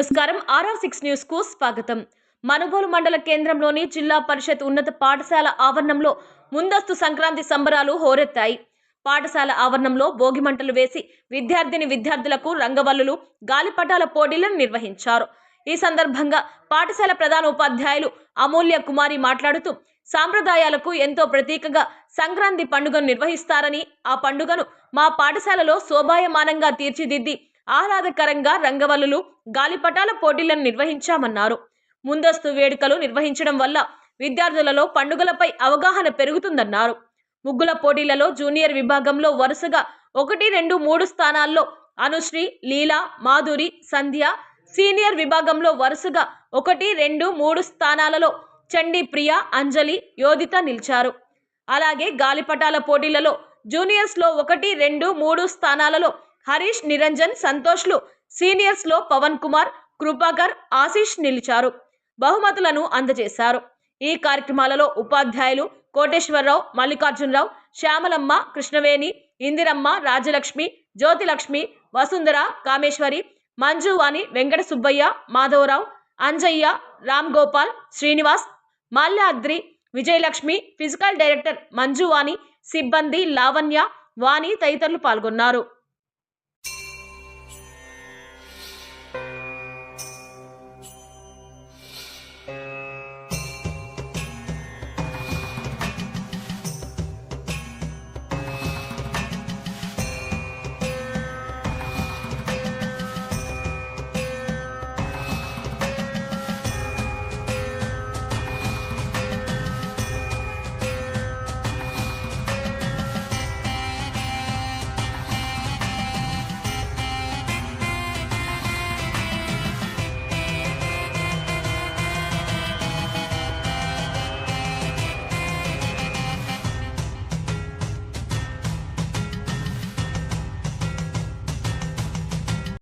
నమస్కారం. RR six న్యూస్కు స్వాగతం. మనుగోలు మండల కేంద్రంలోని జిల్లా పరిషత్ ఉన్నత పాఠశాల ఆవరణంలో ముందస్తు సంక్రాంతి సంబరాలు హోరెత్తాయి. పాఠశాల ఆవరణంలో భోగి మంటలు వేసి విద్యార్థిని విద్యార్థులకు రంగవల్లులు గాలిపటాల పోటీలను నిర్వహించారు. ఈ సందర్భంగా పాఠశాల ప్రధాన ఉపాధ్యాయులు అమూల్య కుమారి మాట్లాడుతూ సాంప్రదాయాలకు ఎంతో ప్రతీకగా సంక్రాంతి పండుగను నిర్వహిస్తారని ఆ పండుగను మా పాఠశాలలో శోభాయమానంగా తీర్చిదిద్ది ఆహ్లాదకరంగా రంగవల్లులు గాలిపటాల పోటీలను నిర్వహించామన్నారు. ముందస్తు వేడుకలు నిర్వహించడం వల్ల విద్యార్థులలో పండుగలపై అవగాహన పెరుగుతుందన్నారు. ముగ్గుల పోటీలలో జూనియర్ విభాగంలో వరుసగా ఒకటి రెండు మూడు స్థానాల్లో అనుశ్రీ లీలా మాధురి సంధ్య సీనియర్ విభాగంలో వరుసగా ఒకటి రెండు మూడు స్థానాలలో చండీ ప్రియ అంజలి యోధిత నిలిచారు. అలాగే గాలిపటాల పోటీలలో జూనియర్స్లో ఒకటి రెండు మూడు స్థానాలలో హరీష్ నిరంజన్ సంతోష్లు. సీనియర్స్లో పవన్ కుమార్ కృపాకర్ ఆశీష్ నిలిచారు. బహుమతులను అందజేశారు. ఈ కార్యక్రమాలలో ఉపాధ్యాయులు కోటేశ్వరరావు మల్లికార్జునరావు శ్యామలమ్మ కృష్ణవేణి ఇందిరమ్మ రాజలక్ష్మి జ్యోతిలక్ష్మి వసుంధర కామేశ్వరి మంజువాణి వెంకట సుబ్బయ్య మాధవరావు అంజయ్య రామ్ గోపాల్ శ్రీనివాస్ మాల్యాద్రి విజయలక్ష్మి ఫిజికల్ డైరెక్టర్ మంజువాణి సిబ్బంది లావణ్య వాణి తదితరులు పాల్గొన్నారు.